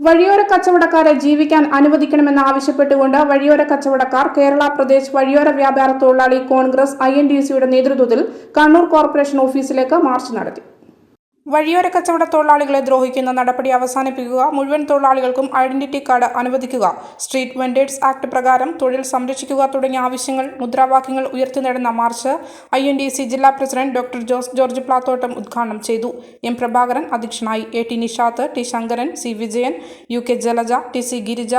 വഴിയോര കച്ചവടക്കാരെ ജീവിക്കാൻ അനുവദിക്കണമെന്ന് ആവശ്യപ്പെട്ടുകൊണ്ട് വഴിയോര കച്ചവടക്കാർ കേരള പ്രദേശ് വഴിയോര വ്യാപാര തൊഴിലാളി കോൺഗ്രസ് ഐ നേതൃത്വത്തിൽ കണ്ണൂർ കോർപ്പറേഷൻ ഓഫീസിലേക്ക് മാർച്ച് നടത്തി. വഴിയോര കച്ചവട തൊഴിലാളികളെ ദ്രോഹിക്കുന്ന നടപടി അവസാനിപ്പിക്കുക മുഴുവൻ തൊഴിലാളികൾക്കും ഐഡന്റിറ്റി കാർഡ് അനുവദിക്കുക സ്ട്രീറ്റ് വെൻഡേഴ്സ് ആക്ട് പ്രകാരം തൊഴിൽ സംരക്ഷിക്കുക തുടങ്ങിയ ആവശ്യങ്ങൾ മുദ്രാവാക്യങ്ങൾ ഉയർത്തി നേടുന്ന march I N D C ജില്ലാ പ്രസിഡന്റ് ഡോക്ടർ ജോസ് ജോർജ് പ്ലാത്തോട്ടം ഉദ്ഘാടനം ചെയ്തു. എം പ്രഭാകരൻ അധ്യക്ഷനായി. A T Nishath T Shankaran C Vijayan U K Jalaja T C Girija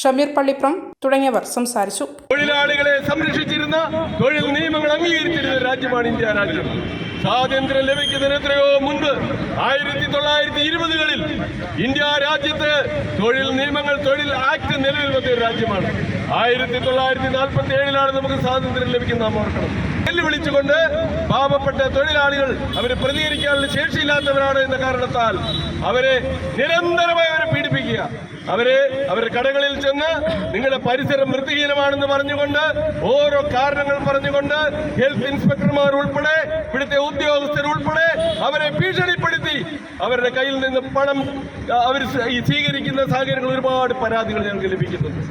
Shameer Pallipram തുടങ്ങിയവർ സംസാരിച്ചു. തൊഴിലാളികളെ സംരക്ഷിച്ചിരുന്ന തൊഴിൽ നിയമങ്ങൾ അംഗീകരിച്ചിരുന്ന രാജ്യമാണ് ഇന്ത്യ രാജ്യം. സ്വാതന്ത്ര്യം ലഭിക്കുന്നതിന് എത്രയോ മുൻപ് ആയിരത്തി തൊള്ളായിരത്തി ഇരുപതുകളിൽ ഇന്ത്യ രാജ്യത്ത് തൊഴിൽ നിയമങ്ങൾ തൊഴിൽ ആക്ട് നിലവിൽ വന്ന ഒരു രാജ്യമാണ്. ആയിരത്തി തൊള്ളായിരത്തി നാൽപ്പത്തി ഏഴിലാണ് നമുക്ക് സ്വാതന്ത്ര്യം ലഭിക്കുന്ന വെല്ലുവിളിച്ചുകൊണ്ട് പാവപ്പെട്ട തൊഴിലാളികൾ അവരെ പ്രതികരിക്കാനുള്ള ശേഷിയില്ലാത്തവരാണ് എന്ന കാരണത്താൽ അവരെ നിരന്തരമായി അവരെ പീഡിപ്പിക്കുക. അവരെ അവരുടെ കടകളിൽ ചെന്ന് നിങ്ങളുടെ പരിസരം വൃത്തിഹീനമാണെന്ന് പറഞ്ഞുകൊണ്ട് ഓരോ കാരണങ്ങൾ പറഞ്ഞുകൊണ്ട് ഹെൽത്ത് ഇൻസ്പെക്ടർമാർ ഉൾപ്പെടെ ഇവിടുത്തെ ഉദ്യോഗസ്ഥർ ഉൾപ്പെടെ അവരെ ഭീഷണിപ്പെടുത്തി അവരുടെ കയ്യിൽ നിന്ന് പണം അവർ സ്വീകരിക്കുന്ന സാഹചര്യങ്ങൾ ഒരുപാട് പരാതികൾ ഞങ്ങൾക്ക് ലഭിക്കുന്നുണ്ട്.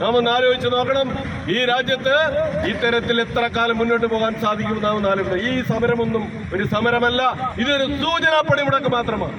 നാം ഒന്ന് ആലോചിച്ച് നോക്കണം. ഈ രാജ്യത്ത് ഇത്തരത്തിൽ എത്ര കാലം മുന്നോട്ട് പോകാൻ സാധിക്കും നാം ആലോചിക്കണം. ഈ സമരമൊന്നും ഒരു സമരമല്ല. ഇതൊരു സൂചനാ പണിമുടക്ക് മാത്രമാണ്.